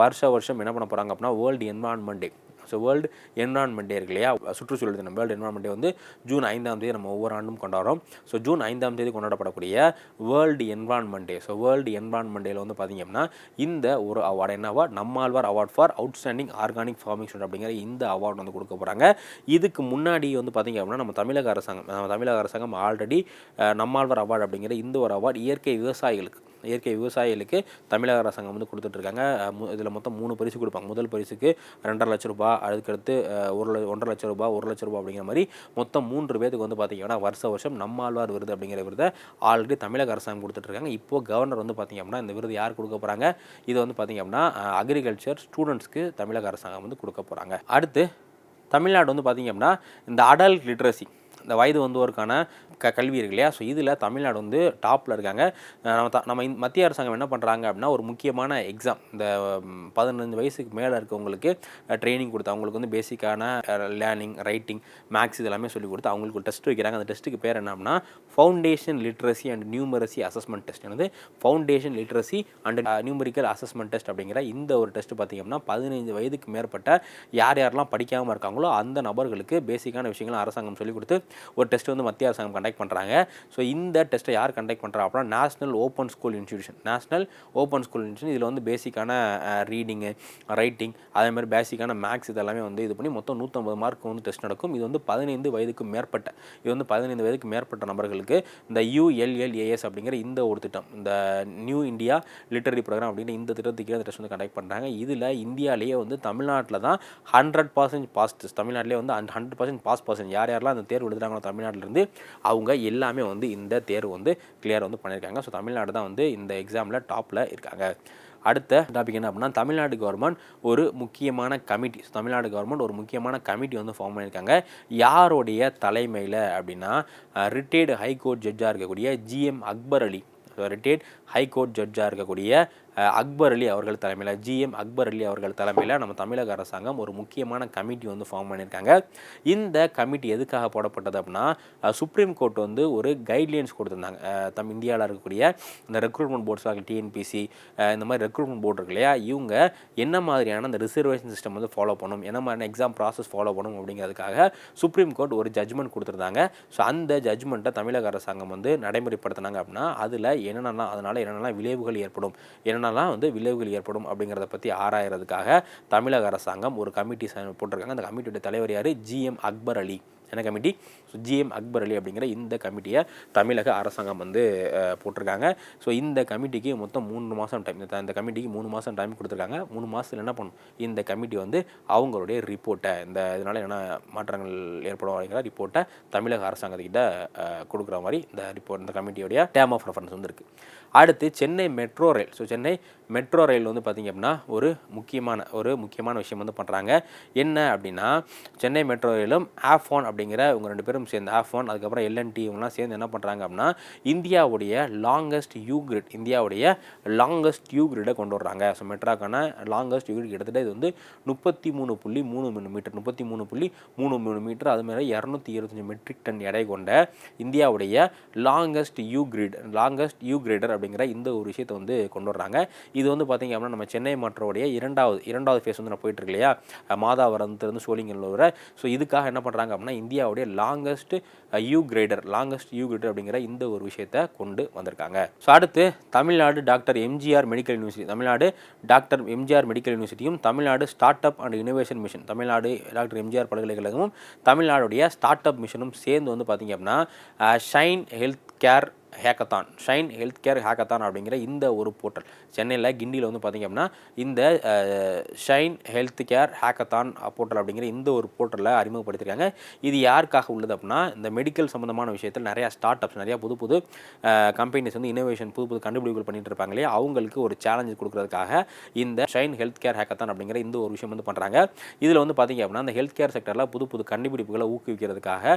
வருஷ வருஷம் என்ன பண்ண போகிறாங்க அப்படின்னா world environment day so world environment day இருக்கு இல்லையா? சுற்றுச்சூழல் தினம் வேர்ல்டு என்வரான்மெண்ட் டே வந்து ஜூன் ஐந்தாம் தேதி நம்ம ஒவ்வொரு ஆண்டும் கொண்டாடுறோம். ஸோ ஜூன் ஐந்தாம் தேதி கொண்டாடப்படக்கூடிய world environment day so world environment டேல வந்து பார்த்திங்க அப்படின்னா இந்த ஒரு அவார்டு என்ன award? Nammalvar award for outstanding organic farming student அப்படிங்கிற இந்த அவார்டு வந்து கொடுக்க போகிறாங்க இதுக்கு முன்னாடி வந்து பார்த்திங்க அப்படின்னா நம்ம தமிழக அரசாங்கம் நம்ம தமிழக அரசாங்கம் ஆல்ரெடி நம்மாழ்வார் அவார்டு அப்படிங்கிற இந்த ஒரு அவார்டு இயற்கை விவசாயிகளுக்கு இயற்கை விவசாயிகளுக்கு தமிழக அரசாங்கம் வந்து கொடுத்துட்ருக்காங்க. இதில் மொத்தம் மூணு பரிசு கொடுப்பாங்க. முதல் பரிசுக்கு ரெண்டரை லட்ச ரூபா அதுக்கடுத்து ஒரு ஒன்றரை லட்ச ரூபா ஒரு லட்ச ரூபா அப்படிங்கிற மாதிரி மொத்தம் மூன்று பேருக்கு வந்து பார்த்திங்கன்னா வருஷ வருஷம் நம்மாழ்வார் விருது அப்படிங்கிற விருதை ஆல்ரெடி தமிழக அரசாங்கம் கொடுத்துட்ருக்காங்க. இப்போது கவர்னர் வந்து பார்த்திங்க அப்படின்னா இந்த விருது யார் கொடுக்க போகிறாங்க இது வந்து பார்த்திங்க அப்படின்னா அக்ரிகல்ச்சர் ஸ்டூடெண்ட்ஸ்க்கு தமிழக அரசாங்கம் வந்து கொடுக்க போகிறாங்க அடுத்து தமிழ்நாடு வந்து பார்த்திங்க அப்படின்னா இந்த அடல்ட் லிட்ரஸி இந்த வயது வந்தோருக்கான க கல்வி இருக்கு இல்லையா? ஸோ இதில் தமிழ்நாடு வந்து டாப்பில் இருக்காங்க. நம்ம த நம்ம மத்திய அரசாங்கம் என்ன பண்ணுறாங்க அப்படின்னா ஒரு முக்கியமான எக்ஸாம் இந்த பதினஞ்சு வயசுக்கு மேலே இருக்கவங்களுக்கு ட்ரைனிங் கொடுத்து அவங்களுக்கு வந்து பேசிக்கான லேர்னிங் ரைட்டிங் மேக்ஸ் இதெல்லாமே சொல்லி கொடுத்து அவங்களுக்கு ஒரு டெஸ்ட் வைக்கிறாங்க. அந்த டெஸ்ட்டுக்கு பேர் என்ன அப்படின்னா foundation literacy and numeracy assessment test வந்து foundation literacy and numerical assessment test அப்படிங்கிற இந்த ஒரு டெஸ்ட் பார்த்தீங்கன்னா பதினைஞ்சு வயதுக்கு மேற்பட்ட யார் யாரெல்லாம் படிக்காமல் இருக்காங்களோ அந்த நபர்களுக்கு பேசிக்கான விஷயங்களை அரசாங்கம் சொல்லிக் கொடுத்து ஒரு டெஸ்ட் வந்து மத்திய அரசாங்கம் கண்டக்ட் பண்ணுறாங்க ஸோ இந்த டெஸ்ட்டை யார் கண்டக்ட் பண்ணுறா அப்படின்னா national open school institution national open school institution இதில் வந்து பேசிக்கான ரீடிங்கு ரைட்டிங் அதே மாதிரி பேசிக்கான மேக்ஸ் இதெல்லாமே வந்து இது பண்ணி மொத்தம் நூற்றம்பது மார்க் வந்து டெஸ்ட் நடக்கும். இது வந்து பதினைந்து வயதுக்கு மேற்பட்ட இது வந்து பதினைந்து வயதுக்கு மேற்பட்ட நபர்களுக்கு இந்த யூஎல்எல்ஏஎஸ் அப்படிங்கிற இந்த ஒரு திட்டம் இந்த நியூ இந்தியா லிட்டரரி ப்ரோக்ராம் அப்படிங்கிற இந்த திட்டத்துக்கு அந்த டெஸ்ட் வந்து கண்டக்ட் பண்ணுறாங்க இதில் இந்தியாவிலேயே வந்து தமிழ்நாட்டில் தான் ஹண்ட்ரட் பர்சன்ட் பாஸ் தமிழ்நாட்டிலே வந்து ஹண்ட்ரட் பர்சன்ட் பாஸ் பர்சன்ட் யார் யாரெல்லாம் அந்த தேர்வு எழுதுறாங்களோ தமிழ்நாட்டிலேருந்து அவங்க எல்லாமே வந்து இந்த தேர்வு வந்து கிளியர் வந்து பண்ணியிருக்காங்க. ஸோ தமிழ்நாடு தான் வந்து இந்த எக்ஸாமில் டாப்பில் இருக்காங்க. அடுத்த டாபிக் என்ன அப்படின்னா தமிழ்நாடு கவர்மெண்ட் ஒரு முக்கியமான கமிட்டி தமிழ்நாடு கவர்மெண்ட் ஒரு முக்கியமான கமிட்டி வந்து ஃபார்ம் பண்ணியிருக்காங்க. யாருடைய தலைமையில் அப்படின்னா ரிட்டையர்டு ஹைகோர்ட் ஜட்ஜாக இருக்கக்கூடிய GM Akbar Ali. Retired high court ஜட்ஜாக இருக்கக்கூடிய அக்பர் அலி அவர்கள் தலைமையில் ஜிஎம் அக்பர் அலி அவர்கள் தலைமையில் நம்ம தமிழக அரசாங்கம் ஒரு முக்கியமான கமிட்டி வந்து ஃபார்ம் பண்ணியிருக்காங்க. இந்த கமிட்டி எதுக்காக போடப்பட்டது அப்படின்னா சுப்ரீம் கோர்ட் வந்து ஒரு கைட்லைன்ஸ் கொடுத்துருந்தாங்க. தம் இந்தியாவில் இருக்கக்கூடிய இந்த ரெக்ரூட்மெண்ட் போர்ட்ஸ் டிஎன்பிசி இந்த மாதிரி ரெக்ரூட்மெண்ட் போர்டு இருக்கு இல்லையா? இவங்க என்ன மாதிரியான அந்த ரிசர்வேஷன் சிஸ்டம் வந்து ஃபாலோ பண்ணணும் என்ன மாதிரியான எக்ஸாம் ப்ராசஸ் ஃபாலோ பண்ணும் அப்படிங்கிறதுக்காக சுப்ரீம் கோர்ட் ஒரு ஜட்மெண்ட் கொடுத்துருந்தாங்க. ஸோ அந்த ஜட்மெண்ட்டை தமிழக அரசாங்கம் வந்து நடைமுறைப்படுத்தினாங்க அப்படின்னா அதில் என்னென்னலாம் அதனால் என்னென்னலாம் விளைவுகள் ஏற்படும் என்ன என்னென்னலாம் வந்து விளைவுகள் ஏற்படும் அப்படிங்கிறத பற்றி ஆராயறதுக்காக தமிழக அரசாங்கம் ஒரு கமிட்டி போட்டிருக்காங்க. அந்த கமிட்டியோட தலைவர் யார்? ஜிஎம் அக்பர் அலி. என்ன committee? So GM Akbar Ali அப்படிங்கிற இந்த கமிட்டியை தமிழக அரசாங்கம் வந்து போட்டிருக்காங்க. ஸோ இந்த கமிட்டிக்கு மொத்தம் மூணு மாதம் டைம் இந்த கமிட்டிக்கு மூணு மாதம் டைம் கொடுத்துருக்காங்க. மூணு மாதத்தில் என்ன பண்ணும்? இந்த கமிட்டி வந்து அவங்களுடைய ரிப்போர்ட்டை இந்த இதனால் என்ன மாற்றங்கள் ஏற்படும் அப்படிங்கிற ரிப்போர்ட்டை தமிழக அரசாங்கத்துக்கிட்ட கொடுக்குற மாதிரி இந்த ரிப்போர்ட் இந்த கமிட்டியோடைய டேம் ஆஃப் ரெஃபரன்ஸ் வந்து இருக்குது அடுத்து Chennai metro rail so Chennai metro rail வந்து பார்த்திங்க அப்படின்னா ஒரு முக்கியமான ஒரு முக்கியமான விஷயம் வந்து பண்ணுறாங்க என்ன அப்படின்னா சென்னை மெட்ரோ ரயிலும் ஆஃப் அப்படிங்கிற இவங்க ரெண்டு பேரும் சேர்ந்து ஆஃப் ஒன் அதுக்கப்புறம் எல்என்டி இவங்கலாம் சேர்ந்து என்ன பண்ணுறாங்க அப்படின்னா இந்தியாவுடைய லாங்கஸ்ட் யூ கிரிட் இந்தியாவுடைய லாங்கஸ்ட் யூ கிரிடை கொண்டு வர்றாங்க. ஸோ மெட்ராக்கான லாங்கஸ்ட் யூ கிரிட் கிட்டத்தட்ட இது வந்து முப்பத்தி மூணு புள்ளி மூணு மூணு மீட்டர் முப்பத்தி மூணு புள்ளி மூணு மூணு மீட்டர் அது மாதிரி இரநூத்தி இருபத்தஞ்சி மெட்ரிக் டன் எடை கொண்ட இந்தியாவுடைய longest U girder longest U girder அப்படிங்கிற இந்த ஒரு விஷயத்தை வந்து கொண்டு வர்றாங்க. இது வந்து பார்த்திங்க அப்படின்னா நம்ம சென்னை மெட்ரோடைய இரண்டாவது இரண்டாவது ஃபேஸ் வந்து நான் போயிட்டு இல்லையா மாதாவரத்துலேருந்து சோழிங்கல்லூர் ஸோ இதுக்காக என்ன பண்ணுறாங்க அப்படின்னா இந்தியாவுடைய longest U girder longest U girder அப்படிங்கிற இந்த ஒரு விஷயத்தை கொண்டு வந்திருக்காங்க. ஸோ அடுத்து Tamil Nadu doctor MGR medical university. Tamil Nadu doctor MGR medical யூனிவர்சிட்டியும் Tamil Nadu start up and innovation mission Tamil Nadu doctor MGR பல்கலைக்கழகமும் தமிழ்நாடுடைய ஸ்டார்ட் அப் மிஷனும் சேர்ந்து வந்து பார்த்திங்க அப்படின்னா shine health care hackathon shine health care hackathon அப்படிங்கிற இந்த ஒரு போர்ட்டல். சென்னையில் கிண்டியில் வந்து பார்த்திங்க அப்படின்னா இந்த shine health care hackathon portal அப்படிங்கிற இந்த ஒரு போர்ட்டலில் அறிமுகப்படுத்தியிருக்காங்க. இது யாருக்காக உள்ளது அப்படின்னா இந்த மெடிக்கல் சம்மந்தமான விஷயத்தில் நிறையா ஸ்டார்ட் அப்ஸ் நிறையா புது புது கம்பெனிஸ் வந்து இனோவேஷன் புது புது கண்டுபிடிப்புகள் பண்ணிட்டு இருப்பாங்க இல்லையா? அவங்களுக்கு ஒரு சேலஞ்சு கொடுக்குறதுக்காக இந்த ஷைன் ஹெல்த் கேர் ஹேக்கத்தான் அப்படிங்கிற இந்த ஒரு விஷயம் வந்து பண்ணுறாங்க இதில் வந்து பார்த்திங்க அப்படின்னா அந்த ஹெல்த் கேர் செக்டரில் புது புது கண்டுபிடிப்புகளை ஊக்குவிக்கிறதுக்காக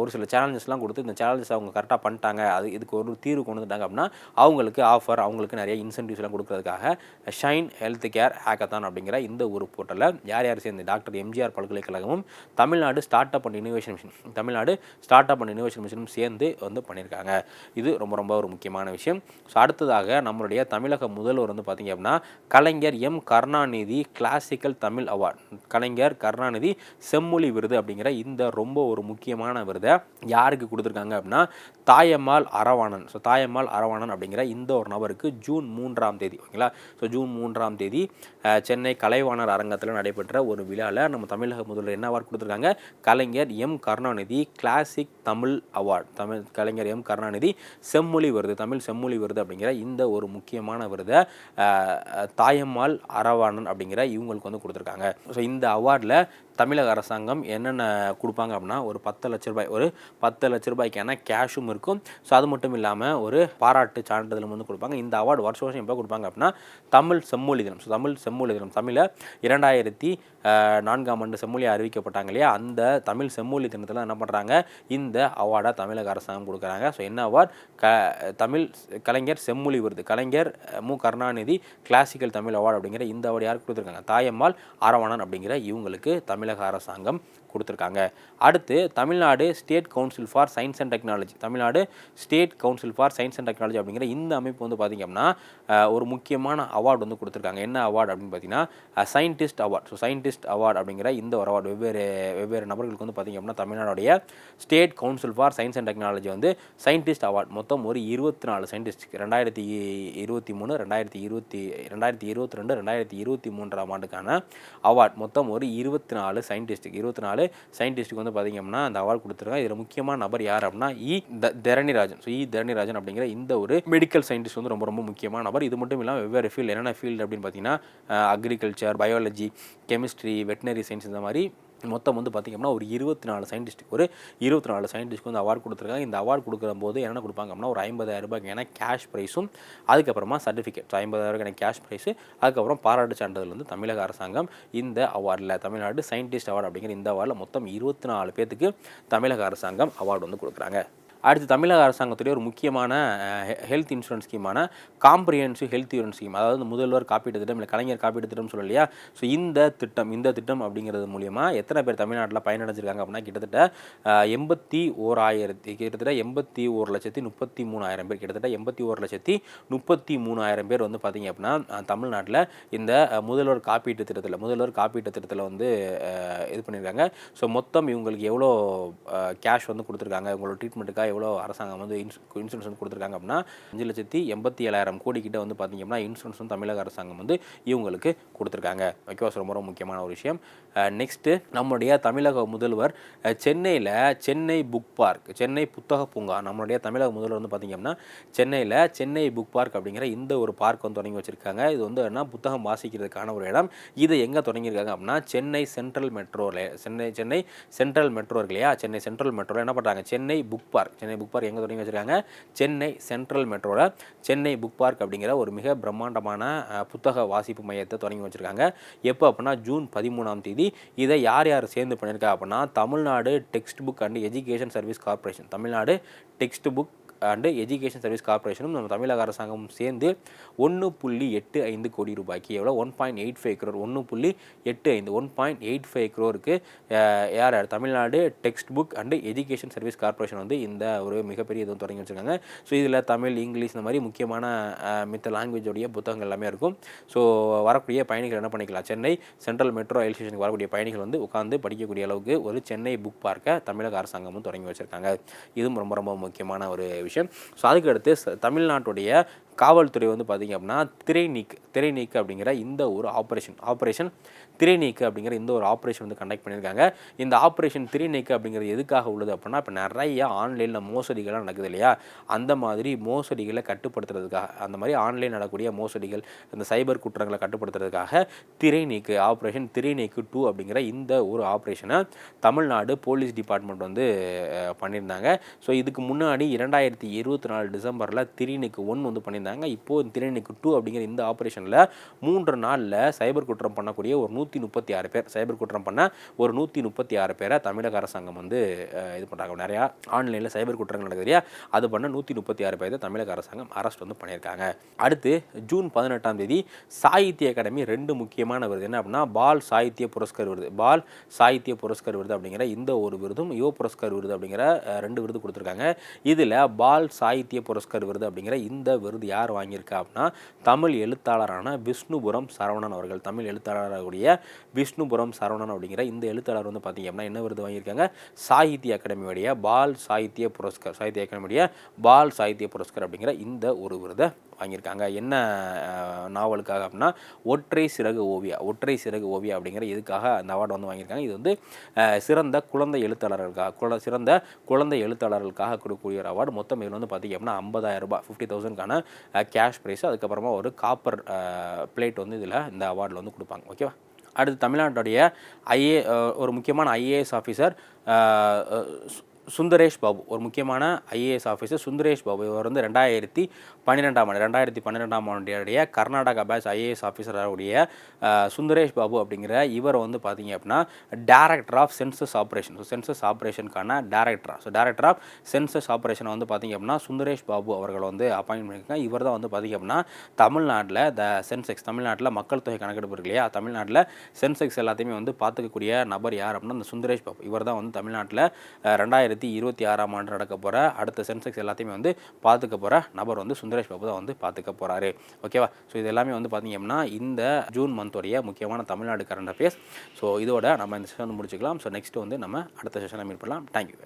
ஒரு சில சேலஞ்சஸ்லாம் கொடுத்து இந்த சேலஞ்சஸ் அவங்க கரெக்டாக பண்ணிட்டாங்க. அது இதுக்கு ஒரு தீர்வு கொண்டு வந்துட்டாங்க அப்படின்னா அவங்களுக்கு ஆஃபர் அவங்களுக்கு நிறைய இன்சென்டிவ்ஸ்லாம் கொடுக்கறதுக்காக ஷைன் ஹெல்த் கேர் ஹேக்கத்தான் அப்படிங்கிற இந்த ஒரு போர்ட்டலில் யார் யார் சேர்ந்து டாக்டர் எம்ஜிஆர் பல்கலைக்கழகமும் Tamil Nadu start up and innovation mission Tamil Nadu start up and innovation மிஷனும் சேர்ந்து வந்து பண்ணியிருக்காங்க. இது ரொம்ப ரொம்ப ஒரு முக்கியமான விஷயம். ஸோ அடுத்ததாக நம்மளுடைய தமிழக முதல்வர் வந்து பார்த்திங்க அப்படின்னா Kalaignar M Karunanidhi classical Tamil award Kalaignar Karunanidhi செம்மொழி விருது அப்படிங்கிற இந்த ரொம்ப ஒரு முக்கியமான விருதை யாருக்கு கொடுத்துருக்காங்க அப்படின்னா தாயம்மாள் அரவாணன். ஸோ தாயம்மாள் அரவாணன் அப்படிங்கிற இந்த ஒரு நபருக்கு ஜூன் மூன்றாம் தேதி ஓகேங்களா? ஸோ ஜூன் மூன்றாம் தேதி சென்னை கலைவாணர் அரங்கத்தில் நடைபெற்ற ஒரு விழாவில் நம்ம தமிழக முதல்வர் என்ன அவார்ட் கொடுத்துருக்காங்க? Kalaignar M. Karunanidhi classic Tamil award Tamil Kalaignar M. Karunanidhi செம்மொழி விருது தமிழ் செம்மொழி விருது அப்படிங்கிற இந்த ஒரு முக்கியமான விருதை தாயம்மாள் அரவாணன் அப்படிங்கிற இவங்களுக்கு வந்து கொடுத்துருக்காங்க. ஸோ இந்த அவார்டில் தமிழக அரசாங்கம் என்னென்ன கொடுப்பாங்க அப்படின்னா ஒரு பத்து லட்ச ரூபாய் ஒரு பத்து லட்ச ரூபாய்க்கான கேஷும் இருக்கும். ஸோ அது மட்டும் இல்லாமல் ஒரு பாராட்டு சான்றிதழும் வந்து கொடுப்பாங்க. இந்த அவார்டு வருஷம் வருஷம் எப்போ கொடுப்பாங்க அப்படின்னா தமிழ் செம்மொழி தினம். ஸோ தமிழ் செம்மொழி தினம். தமிழை இரண்டாயிரத்தி நான்காம் ஆண்டு செம்மொழியை அறிவிக்கப்பட்டாங்க இல்லையா? அந்த தமிழ் செம்மொழி தினத்தில் என்ன பண்ணுறாங்க இந்த அவார்டை தமிழக அரசாங்கம் கொடுக்குறாங்க. ஸோ என்ன அவார்ட் க தமிழ் கலைஞர் செம்மொழி விருது. கலைஞர் மு. கருணாநிதி கிளாசிக்கல் தமிழ் அவார்டு அப்படிங்கிற இந்த அவார்டு யாருக்கு கொடுத்துருக்காங்க? தாயம்மாள் அரவணன் அப்படிங்கிற இவங்களுக்கு தமிழ் தமிழக அரசாங்கம் கொடுத்துருக்காங்க. அடுத்து Tamil Nadu state council for science and technology Tamil Nadu state council for science and technology அப்படிங்கிற இந்த அமைப்பு வந்து பார்த்திங்க அப்படின்னா ஒரு முக்கியமான அவார்டு வந்து கொடுத்துருக்காங்க. என்ன அவார்டு அப்படின்னு பார்த்தீங்கன்னா scientist award so scientist award அப்படிங்கிற இந்த ஒரு அவார்டு வெவ்வேறு வெவ்வேறு நபர்களுக்கு வந்து பார்த்திங்க அப்படின்னா தமிழ்நாடுடைய state council for science and technology வந்து சயின்டிஸ்ட் அவார்டு மொத்தம் ஒரு இருபத்தி நாலு சயின்டிஸ்ட் ரெண்டாயிரத்தி இருபத்தி மூணு ரெண்டாயிரத்தி இருபத்தி ரெண்டாயிரத்தி இருபத்தி ரெண்டு ரெண்டாயிரத்தி இருபத்தி மூன்றாம் ஆண்டுக்கான அவார்டு மொத்தம் ஒரு இருபத்தி நாலு சயின்டிஸ்ட்டுக்கு இருபத்தி நாலு சயின்டிஸ்ட்டுக்கு வந்து பார்த்திங்க அப்படின்னா அந்த அவார்டு கொடுத்துருக்காங்க. இதில் முக்கியமான நபர் யார் அப்படின்னா இ த தரணிராஜன். ஸோ இ தரணிராஜன் அப்படிங்கிற இந்த ஒரு மெடிக்கல் சயின்டிஸ்ட் வந்து ரொம்ப ரொம்ப முக்கியமான நபர். இது மட்டும் இல்லாமல் வெவ்வேறு ஃபீல்டு என்னென்ன ஃபீல்டு அப்படின்னு பார்த்தீங்கன்னா agriculture biology chemistry veterinary science இந்த மாதிரி மொத்தம் வந்து பார்த்திங்கன்னா ஒரு இருபத்தி நாலு சயின்டிஸ்ட்டுக்கு ஒரு இருபத்தி நாலு சயின்டிஸ்ட்க்கு வந்து அவார்டு கொடுத்துருக்காங்க. இந்த அவார்டு கொடுக்குற போது என்ன கொடுப்பாங்க அப்படின்னா ஒரு ஐம்பதாயிரம் ரூபாய்க்கான கேஷ் ப்ரைஸும் அதுக்கப்புறமா சர்டிஃபிகேட் ஸோ ஐம்பதாயிரம் எனக்கு கேஷ் ப்ரைஸு அதுக்கப்புறம் பாராட்டு சான்றிதழ் வந்து தமிழக அரசாங்கம் இந்த அவார்டில் தமிழ்நாடு சயின்டிஸ்ட் அவார்டு அப்படிங்கிற இந்த அவார்டில் மொத்தம் இருபத்தி நாலு பேர்த்துக்கு தமிழக அரசாங்கம் அவார்டு வந்து கொடுக்குறாங்க. அடுத்து தமிழக அரசாங்கத்துடைய ஒரு முக்கியமான ஹெல்த் இன்சூரன்ஸ் ஸ்கீமான காம்ப்ரிஹென்சிவ் ஹெல்த் இன்சூரன்ஸ் ஸ்கீம். அதாவது முதல்வர் காப்பீட்டு திட்டம் இல்லை கலைஞர் காப்பீட்டு திட்டம் சொல்லலையா ஸோ இந்த திட்டம் இந்த திட்டம் அப்படிங்கிறது மூலியமாக எத்தனை பேர் தமிழ்நாட்டில் பயனடைஞ்சிருக்காங்க அப்படின்னா கிட்டத்தட்ட எண்பத்தி ஓராயிரத்தி கிட்டத்தட்ட எண்பத்தி ஒரு லட்சத்தி முப்பத்தி மூணாயிரம் பேர் கிட்டத்தட்ட எண்பத்தி ஒரு லட்சத்தி முப்பத்தி மூணாயிரம் பேர் வந்து பார்த்திங்க அப்படின்னா தமிழ்நாட்டில் இந்த முதல்வர் காப்பீட்டு திட்டத்தில் முதல்வர் காப்பீட்டு திட்டத்தில் வந்து இது பண்ணியிருக்காங்க ஸோ மொத்தம் இவங்களுக்கு எவ்வளோ கேஷ் வந்து கொடுத்துருக்காங்க? இவங்களோட ட்ரீட்மெண்ட்டுக்காக எவ்வளோ அரசாங்கம் வந்து இன்சூ இன்சூரன்ஸ் வந்து கொடுத்துருக்காங்க அப்படின்னா அஞ்சு லட்சத்தி எண்பத்தி ஏழாயிரம் கோடி கிட்ட வந்து பார்த்தீங்க அப்படின்னா இன்சூரன்ஸ் வந்து தமிழக அரசாங்கம் வந்து இவங்களுக்கு கொடுத்துருக்காங்க. ஓகேவா ரொம்ப முக்கியமான ஒரு விஷயம். நெக்ஸ்ட்டு நம்முடைய தமிழக முதல்வர் சென்னையில் சென்னை புக் பார்க் சென்னை புத்தக பூங்கா நம்மளுடைய தமிழக முதல்வர் வந்து பார்த்திங்க அப்படின்னா சென்னையில் சென்னை புக் பார்க் அப்படிங்கிற இந்த ஒரு பார்க் வந்து தொடங்கி வச்சுருக்காங்க. இது வந்து என்ன புத்தகம் வாசிக்கிறதுக்கான ஒரு இடம். இதை எங்கே தொடங்கியிருக்காங்க அப்படின்னா சென்னை சென்ட்ரல் மெட்ரோவில் சென்னை சென்னை சென்ட்ரல் மெட்ரோ இருக்கு இல்லையா? சென்னை சென்ட்ரல் மெட்ரோவில் என்ன பண்ணுறாங்க Chennai book park Chennai book park எங்கே தொடங்கி வச்சுருக்காங்க? சென்னை சென்ட்ரல் மெட்ரோவில் சென்னை புக் பார்க் அப்படிங்கிற ஒரு மிக பிரம்மாண்டமான புத்தக வாசிப்பு மையத்தை தொடங்கி வச்சுருக்காங்க. எப்போ அப்படின்னா ஜூன் பதிமூணாம் தேதி இதை யார் யார் சேர்ந்து பண்ணியிருக்கா அப்படின்னா Tamil Nadu textbook and education service corporation Tamil Nadu textbook and education service கார்ப்பரேஷனும் நம்ம தமிழக அரசாங்கமும் சேர்ந்து ஒன்று புள்ளி எட்டு ஐந்து கோடி ரூபாய்க்கு எவ்வளோ one point eight five crore ஒன்று புள்ளி எட்டு ஐந்து ஒன் பாயிண்ட் எயிட் ஃபைவ் க்ரோருக்கு யார் யார்? Tamil Nadu textbook and education service corporation வந்து இந்த ஒரு மிகப்பெரிய இதுவும் தொடங்கி வச்சுருக்காங்க. ஸோ இதில் தமிழ் இங்கிலீஷ் இந்த மாதிரி முக்கியமான மித்த லாங்குவேஜோடைய புத்தகங்கள் எல்லாமே இருக்கும். ஸோ வரக்கூடிய பயணிகள் என்ன பண்ணிக்கலாம்? சென்னை சென்ட்ரல் மெட்ரோ ரயில் ஸ்டேஷனுக்கு வரக்கூடிய பயணிகள் வந்து உட்காந்து படிக்கக்கூடிய அளவுக்கு ஒரு சென்னை புக் பார்க்க தமிழக அரசாங்கமும் தொடங்கி வச்சுருக்காங்க. இதுவும் ரொம்ப ரொம்ப முக்கியமான ஒரு விஷயம். ஸோ அதுக்கு அடுத்து தமிழ்நாட்டுடைய காவல்துறை வந்து பார்த்திங்க அப்படின்னா திரை நீக்கு திரை நீக்கு அப்படிங்கிற இந்த ஒரு ஆப்ரேஷன் ஆப்ரேஷன் திரை நீக்கு அப்படிங்கிற இந்த ஒரு ஆப்ரேஷன் வந்து கண்டக்ட் பண்ணியிருக்காங்க. இந்த ஆப்ரேஷன் திரை நீக்கு அப்படிங்கிறது எதுக்காக உள்ளது அப்படின்னா இப்போ நிறைய ஆன்லைனில் மோசடிகள்லாம் நடக்குது இல்லையா? அந்த மாதிரி மோசடிகளை கட்டுப்படுத்துறதுக்காக அந்த மாதிரி ஆன்லைன் நடக்கூடிய மோசடிகள் இந்த சைபர் குற்றங்களை கட்டுப்படுத்துறதுக்காக திரை நீக்கு ஆப்ரேஷன் திரை நீக்கு டூ அப்படிங்கிற இந்த ஒரு ஆப்ரேஷனை தமிழ்நாடு போலீஸ் டிபார்ட்மெண்ட் வந்து பண்ணியிருந்தாங்க. ஸோ இதுக்கு முன்னாடி இரண்டாயிரத்தி இருபத்தி நாலு டிசம்பரில் திரைநீக்கு ஒன் வந்து பண்ணியிருந்தாங்க. இப்போது திரைநீக்கு டூ அப்படிங்கிற இந்த ஆப்ரேஷனில் மூன்று நாளில் சைபர் குற்றம் பண்ணக்கூடிய ஒரு நூற்றி முப்பத்தி ஆறு பேர் சைபர் குற்றம் பண்ண ஒரு நூற்றி முப்பத்தி ஆறு பேரை தமிழக அரசாங்கம் வந்து இது பண்ணுறாங்க நிறையா ஆன்லைனில் சைபர் குற்றங்கள் நடக்குது இல்லையா? அது பண்ண நூற்றி முப்பத்தி ஆறு பேரை தமிழக அரசாங்கம் அரெஸ்ட் வந்து பண்ணியிருக்காங்க. அடுத்து ஜூன் பதினெட்டாம் தேதி சாகித்ய அகாடமி ரெண்டு முக்கியமான விருது. என்ன அப்படின்னா பால் சாகித்ய புரஸ்கர் விருது. பால் சாகித்ய புரஸ்கர் விருது அப்படிங்கிற இந்த ஒரு விருதும் யுவ புரஸ்கர் விருது அப்படிங்கிற ரெண்டு விருது கொடுத்துருக்காங்க. இதில் பால் சாகித்ய புரஸ்கர் விருது அப்படிங்கிற இந்த விருது யார் வாங்கியிருக்கா அப்படின்னா தமிழ் எழுத்தாளரான விஷ்ணுபுரம் சரவணன் அவர்கள். தமிழ் எழுத்தாளராகக்கூடிய விஷ்ணுபுரம் சரவணன் அப்படிங்கிற இந்த எழுத்தாளர் வந்து பார்த்தீங்க அப்படின்னா என்ன விருது வாங்கியிருக்காங்க? சாகித்ய அகாடமியுடைய பால் சாகித்ய புரஸ்கர் சாகித்ய அகாடமியுடைய பால் சாகித்ய புரஸ்கர் அப்படிங்கிற இந்த ஒரு விருதை வாங்கியிருக்காங்க. என்ன நாவலுக்காக அப்படின்னா ஒற்றை சிறகு ஓவியா ஒற்றை சிறகு ஓவியா அப்படிங்கிற இதுக்காக அந்த அவார்டு வந்து வாங்கியிருக்காங்க. இது வந்து சிறந்த குழந்தை எழுத்தாளர்களுக்காக குழ சிறந்த குழந்தை எழுத்தாளர்களுக்காக கொடுக்கக்கூடிய ஒரு அவார்டு. மொத்தம் இதில் வந்து பார்த்திங்க அப்படின்னா ஐம்பதாயிரம் ரூபாய் ஃபிஃப்டி தௌசண்ட்கான கேஷ் ப்ரைஸ் அதுக்கப்புறமா ஒரு காப்பர் பிளேட் வந்து இதில் இந்த அவார்டில் வந்து கொடுப்பாங்க. ஓகேவா? அடுத்து தமிழ்நாட்டுடைய ஐஏ ஒரு முக்கியமான ஐஏஎஸ் ஆஃபீஸர் சுந்தரேஷ் பாபு. ஒரு முக்கியமான ஐஏஎஸ் ஆஃபீஸர் சுந்தரேஷ் பாபு. இவர் வந்து ரெண்டாயிரத்தி பன்னிரெண்டாம் ஆண்டு ரெண்டாயிரத்தி பன்னிரெண்டாம் ஆண்டுடைய கர்நாடகா பேட்ச் ஐஏஎஸ் ஆஃபீஸராக சுந்தரேஷ் பாபு அப்படிங்கிற இவர் வந்து பார்த்தீங்க அப்படின்னா director of census operation so census ஆப்ரேஷனுக்கான director so director of census ஆப்ரேஷனை வந்து பார்த்தீங்க அப்படின்னா சுந்தரேஷ் பாபு அவர்கள் வந்து அப்பாயின்ட் பண்ணியிருக்காங்க. இவர் தான் வந்து பார்த்தீங்க அப்படின்னா தமிழ்நாட்டில் த சென்செக்ஸ் தமிழ்நாட்டில் மக்கள் தொகை கணக்கெடுப்பு இருக்கு இல்லையா? தமிழ்நாட்டில் சென்செக்ஸ் எல்லாத்தையுமே வந்து பார்த்துக்கக்கூடிய நபர் யார் அப்படின்னா அந்த சுந்தரேஷ் பாபு. இவர் தான் வந்து தமிழ்நாட்டில் ரெண்டாயிரத்தி இருபத்தி ஆறாம் ஆண்டு நடக்க போகிற அடுத்த சென்செக்ஸ் எல்லாத்தையுமே வந்து பார்த்துக்க போகிற நபர் வந்து சுந்தரேஷ் சுந்தரேஷ் பாபு தான் வந்து பார்த்துக்க போகிறாரு ஓகேவா ஸோ இது எல்லாமே வந்து பார்த்திங்க அப்படின்னா இந்த ஜூன் மந்தோடைய முக்கியமான தமிழ்நாடு கரண்ட் அஃபேர்ஸ் ஸோ இதோட நம்ம இந்த செஷன் முடிச்சுக்கலாம். ஸோ நெக்ஸ்ட் வந்து நம்ம அடுத்த செஷனை மீட் பண்ணலாம். தேங்க்யூ